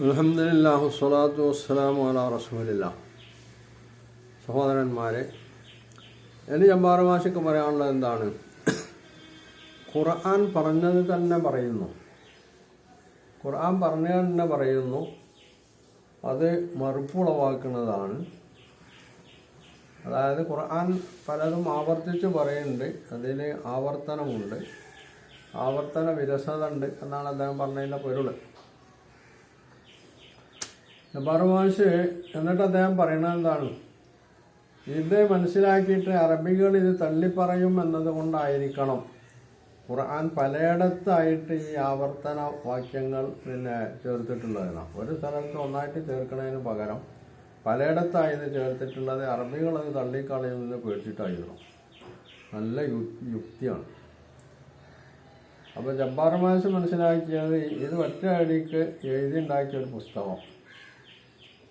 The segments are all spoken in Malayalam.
അലഹമില്ലാഹു സ്വലാത്തു വസ്സലാമു അല റസൂലില്ല. സഹോദരന്മാരെ എന്റെ ചമ്പാറ മാഷക്ക് പറയാനുള്ളത് എന്താണ്? ഖുർആൻ പറഞ്ഞത് തന്നെ പറയുന്നു. ഖുർആൻ പറഞ്ഞത് തന്നെ പറയുന്നു. അത് മറുപ്പുളവാക്കുന്നതാണ്. അതായത് ഖുർആൻ പലതും ആവർത്തിച്ച് പറയുന്നുണ്ട്. അതിൽ ആവർത്തനമുണ്ട്. ആവർത്തന വിരസത ഉണ്ട് എന്നാണ് അദ്ദേഹം പറഞ്ഞതിന്റെ പൊരുൾ ജബ്ബാറുമാഷ് എന്നിട്ട് അദ്ദേഹം പറയുന്നത് എന്താണ്? ഇത് മനസ്സിലാക്കിയിട്ട് അറബികൾ ഇത് തള്ളിപ്പറയും എന്നത് കൊണ്ടായിരിക്കണം. ഖുർആൻ പലയിടത്തായിട്ട് ഈ ആവർത്തന വാക്യങ്ങൾ പിന്നെ ചേർത്തിട്ടുള്ളതാണ് ഒരു സ്ഥലത്ത് ഒന്നായിട്ട് ചേർക്കുന്നതിന് പകരം പലയിടത്തായി ചേർത്തിട്ടുള്ളത് അറബികൾ അത് തള്ളിക്കളയുന്നത് പേടിച്ചിട്ടായിരുന്നു നല്ല യുക്തിയാണ്. അപ്പോൾ ജബ്ബാർ മാഷ് മനസ്സിലാക്കിയത് ഇത് ഒറ്റ അടിക്ക് എഴുതി ഉണ്ടാക്കിയ ഒരു പുസ്തകം.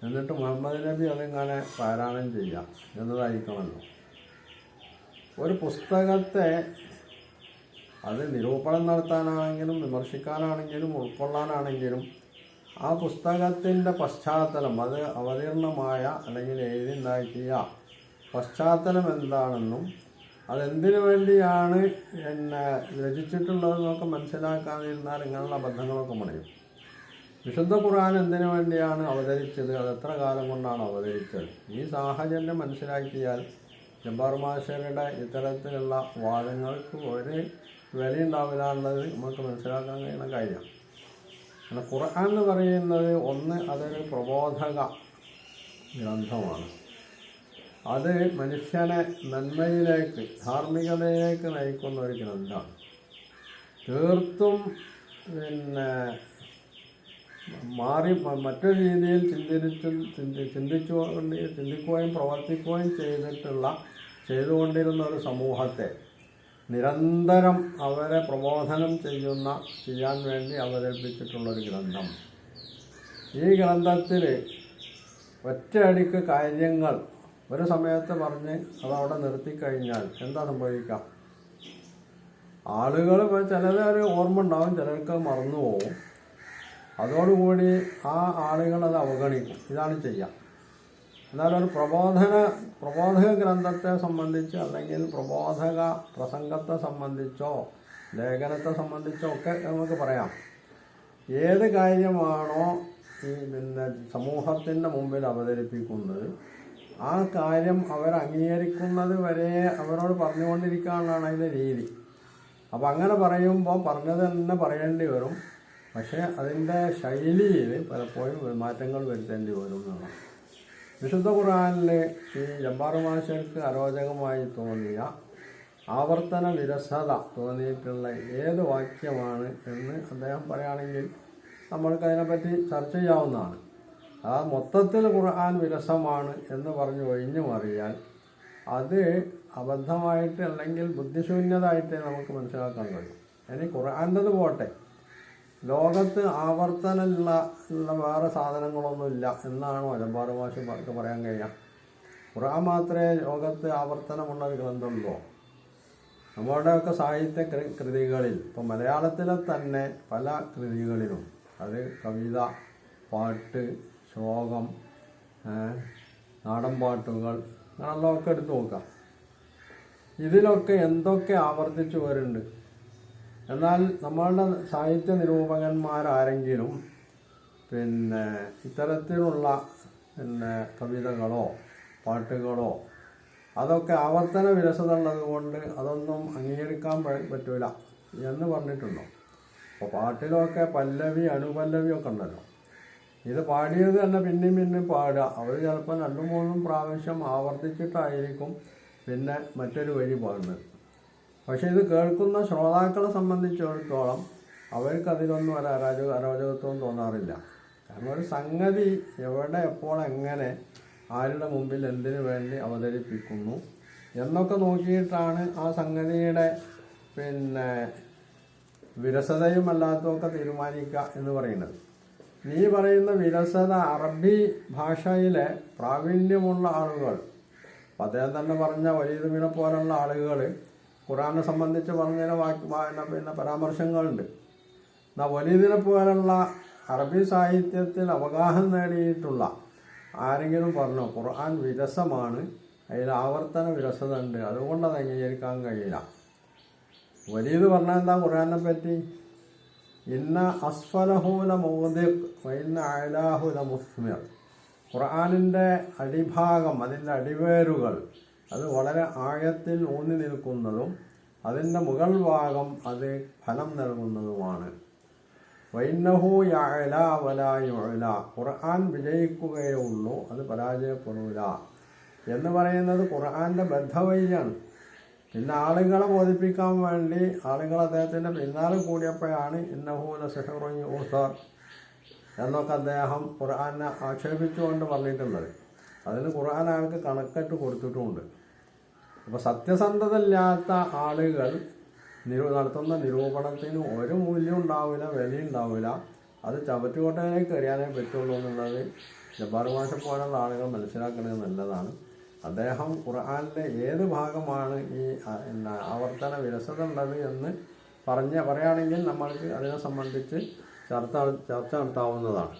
എന്നിട്ട് മുഹമ്മദ് നബി അതിങ്ങനെ പാരായണം ചെയ്യാം എന്നതായിരിക്കണമല്ലോ ഒരു പുസ്തകത്തെ അത് നിരൂപണം നടത്താനാണെങ്കിലും വിമർശിക്കാനാണെങ്കിലും ഉൾക്കൊള്ളാനാണെങ്കിലും ആ പുസ്തകത്തിന്റെ പശ്ചാത്തലം അത് അവതീർണമായ അല്ലെങ്കിൽ എഴുതിണ്ടാക്കിയ പശ്ചാത്തലം എന്താണെന്നും അതെന്തിനു വേണ്ടിയാണ് എന്നെ രചിച്ചിട്ടുള്ളതെന്നൊക്കെ മനസ്സിലാക്കാതിരുന്നാൽ ഇങ്ങനെയുള്ള അബദ്ധങ്ങളൊക്കെ പറയും വിശുദ്ധ ഖുർആൻ എന്തിനു വേണ്ടിയാണ് അവതരിച്ചത്? അത് എത്ര കാലം കൊണ്ടാണ് അവതരിച്ചത്? ഈ സാഹചര്യം മനസ്സിലാക്കിയാൽ ജബ്ബാർ മാഷയുടെ ഇത്തരത്തിലുള്ള വാദങ്ങൾക്ക് ഒരു വിലയുണ്ടാവില്ലാന്നുള്ളത് നമുക്ക് മനസ്സിലാക്കാൻ കഴിയുന്ന കാര്യമാണ് ഖുർആൻ എന്ന് പറയുന്നത് ഒന്ന് അതൊരു പ്രബോധക ഗ്രന്ഥമാണ്. അത് മനുഷ്യനെ നന്മയിലേക്ക് ധാർമ്മികതയിലേക്ക് നയിക്കുന്ന ഒരു ഗ്രന്ഥമാണ്. തീർത്തും പിന്നെ മാറി മറ്റൊരു രീതിയിൽ ചിന്തിച്ച് ചിന്തി ചിന്തിച്ചുകൊണ്ട് ചിന്തിക്കുകയും പ്രവർത്തിക്കുകയും ചെയ്തിട്ടുള്ള ചെയ്തുകൊണ്ടിരുന്ന ഒരു സമൂഹത്തെ നിരന്തരം അവരെ പ്രബോധനം ചെയ്യുന്ന ചെയ്യാൻ വേണ്ടി അവതരിപ്പിച്ചിട്ടുള്ളൊരു ഗ്രന്ഥം. ഈ ഗ്രന്ഥത്തിൽ ഒറ്റയടിക്ക് കാര്യങ്ങൾ ഒരു സമയത്ത് പറഞ്ഞ് അതവിടെ നിർത്തിക്കഴിഞ്ഞാൽ എന്താ സംഭവിക്കാം ആളുകൾ ചിലത് ഓർമ്മ ഉണ്ടാവും ചിലർക്ക് മറന്നു പോകും അതോടുകൂടി ആ ആളുകളത് അവഗണിക്കും. ഇതാണ് ചെയ്യുക എന്നാൽ ഒരു പ്രബോധന പ്രബോധക ഗ്രന്ഥത്തെ സംബന്ധിച്ച് അല്ലെങ്കിൽ പ്രബോധക പ്രസംഗത്തെ സംബന്ധിച്ചോ ലേഖനത്തെ സംബന്ധിച്ചോ ഒക്കെ നമുക്ക് പറയാം. ഏത് കാര്യമാണോ ഈ പിന്നെ സമൂഹത്തിന്റെ മുമ്പിൽ അവതരിപ്പിക്കുന്നത് ആ കാര്യം അവർ അംഗീകരിക്കുന്നത് വരെ അവരോട് പറഞ്ഞുകൊണ്ടിരിക്കാനുള്ളതാണ് അതിന്റെ രീതി. അപ്പോൾ അങ്ങനെ പറയുമ്പോൾ പറഞ്ഞത് തന്നെ പറയേണ്ടി വരും. പക്ഷേ അതിന്റെ ശൈലിയിൽ പലപ്പോഴും മാറ്റങ്ങൾ വരുത്തേണ്ടി വരും എന്നുള്ളതാണ് വിശുദ്ധ ഖുർആനിൽ ഈ ജബ്ബാർ മാഷർക്ക് അരോചകമായി തോന്നിയ ആവർത്തന വിരസത തോന്നിയിട്ടുള്ള ഏത് വാക്യമാണ് എന്ന് അദ്ദേഹം പറയുകയാണെങ്കിൽ നമ്മൾക്ക് അതിനെപ്പറ്റി ചർച്ച ചെയ്യാവുന്നതാണ്. ആ മൊത്തത്തിൽ ഖുർആൻ വിരസമാണ് എന്ന് പറഞ്ഞു ഒഴിഞ്ഞു മാറിയാൽ അത് അബദ്ധമായിട്ട് അല്ലെങ്കിൽ ബുദ്ധിശൂന്യതായിട്ട് നമുക്ക് മനസ്സിലാക്കാൻ കഴിയും. ഇനി ഖുർആന്റെത് പോട്ടെ. ലോകത്ത് ആവർത്തനമുള്ള ഉള്ള വേറെ സാധനങ്ങളൊന്നുമില്ല എന്നാണ് മലബാർ ഭാഷ പറയാൻ കഴിയുക ഖുറാൻ മാത്രമേ ലോകത്ത് ആവർത്തനമുള്ള ഒരു ഗ്രന്ഥമുള്ളൂ. നമ്മുടെയൊക്കെ സാഹിത്യ കൃതികളിൽ ഇപ്പോൾ മലയാളത്തിലെ തന്നെ പല കൃതികളിലും അത് കവിത പാട്ട് ശ്ലോകം നാടൻ പാട്ടുകൾ അങ്ങനെയുള്ളതൊക്കെ എടുത്ത് നോക്കാം. ഇതിലൊക്കെ എന്തൊക്കെ ആവർത്തിച്ചു വരുന്നുണ്ട് എന്നാൽ നമ്മളുടെ സാഹിത്യ നിരൂപകന്മാരാരെങ്കിലും പിന്നെ ഇത്തരത്തിലുള്ള പിന്നെ കവിതകളോ പാട്ടുകളോ അതൊക്കെ ആവർത്തന വിരസത ഉള്ളത് കൊണ്ട് അതൊന്നും അംഗീകരിക്കാൻ പറ്റൂല എന്ന് പറഞ്ഞിട്ടുണ്ടോ? അപ്പോൾ പാട്ടിലൊക്കെ പല്ലവി അനുപല്ലവി ഒക്കെ ഉണ്ടല്ലോ. ഇത് പാടിയത് തന്നെ പിന്നെയും പിന്നെയും പാടുക. അവർ ചിലപ്പോൾ രണ്ടും മൂന്നും പ്രാവശ്യം ആവർത്തിച്ചിട്ടായിരിക്കും പിന്നെ മറ്റൊരു വരി പാടുന്നത്. പക്ഷേ ഇത് കേൾക്കുന്ന ശ്രോതാക്കളെ സംബന്ധിച്ചിടത്തോളം അവർക്ക് അതിലൊന്നും ഒരു അരാജക അരോചകത്വം തോന്നാറില്ല. കാരണം ഒരു സംഗതി എവിടെ എപ്പോൾ എങ്ങനെ ആരുടെ മുമ്പിൽ എന്തിനു വേണ്ടി അവതരിപ്പിക്കുന്നു എന്നൊക്കെ നോക്കിയിട്ടാണ് ആ സംഗതിയുടെ പിന്നെ വിരസതയും അല്ലാത്തതൊക്കെ തീരുമാനിക്കുക എന്ന് പറയുന്നത്. നീ പറയുന്ന വിരസത അറബി ഭാഷയിലെ പ്രാവീണ്യമുള്ള ആളുകൾ അദ്ദേഹം തന്നെ പറഞ്ഞ വലിയ പോലുള്ള ആളുകൾ ഖുറാനെ സംബന്ധിച്ച് പറഞ്ഞതിന് വാക്ക് പിന്നെ പരാമർശങ്ങളുണ്ട്. എന്നാൽ വലീദിനെ പോലുള്ള അറബി സാഹിത്യത്തിൽ അവഗാഹം നേടിയിട്ടുള്ള ആരെങ്കിലും പറഞ്ഞു ഖുർആൻ വിരസമാണ് അതിൽ ആവർത്തന വിരസത ഉണ്ട് അതുകൊണ്ട് അത് അംഗീകരിക്കാൻ കഴിയില്ല. വലിയത് പറഞ്ഞാൽ എന്താ ഖുർആനെ പറ്റി? ഇന്ന അസ്ഫലഹൂല മോദിഖ് ഇന്ന അലാഹുല മുസ്മിർ ഖുർആാനിന്റെ അടിഭാഗം അതിന്റെ അടിവേരുകൾ അത് വളരെ ആഴത്തിൽ ഊന്നി നിൽക്കുന്നതും അതിന്റെ മുകൾ ഭാഗം അത് ഫലം നൽകുന്നതുമാണ്. ഖുർആൻ വിജയിക്കുകയേ ഉള്ളൂ അത് പരാജയപ്പെടൂല എന്ന് പറയുന്നത് ഖുർആന്റെ ബദ്ധവൈയാണ് പിന്നെ ആളുകളെ ബോധിപ്പിക്കാൻ വേണ്ടി ആളുകൾ അദ്ദേഹത്തിന്റെ പിന്നാലെ കൂടിയപ്പോഴാണ് ഇന്നഹൂല സെഹറുൻ യൂസർ എന്നൊക്കെ അദ്ദേഹം ഖുർആനെ ആക്ഷേപിച്ചുകൊണ്ട് പറഞ്ഞിട്ടുള്ളത്. അതിന് ഖുർആൻ ആൾക്ക് കണക്കറ്റ് കൊടുത്തിട്ടുമുണ്ട്. അപ്പോൾ സത്യസന്ധതയില്ലാത്ത ആളുകൾ നിരൂ നടത്തുന്ന നിരൂപണത്തിന് ഒരു മൂല്യം ഉണ്ടാവില്ല വില ഉണ്ടാവില്ല. അത് ചവറ്റുകോട്ടയിലേക്ക് കയറിയാലേ പറ്റുള്ളൂ എന്നുള്ളത് ജബ്ബാർ മാഷ പോലുള്ള ആളുകൾ മനസ്സിലാക്കുന്നത് നല്ലതാണ്. അദ്ദേഹം ഖുർആാനിലെ ഏത് ഭാഗമാണ് ഈ ആവർത്തന വിരസത ഉള്ളത് എന്ന് പറഞ്ഞ് പറയുകയാണെങ്കിൽ നമ്മൾക്ക് അതിനെ സംബന്ധിച്ച് ചർച്ച ചർച്ച നടത്താവുന്നതാണ്.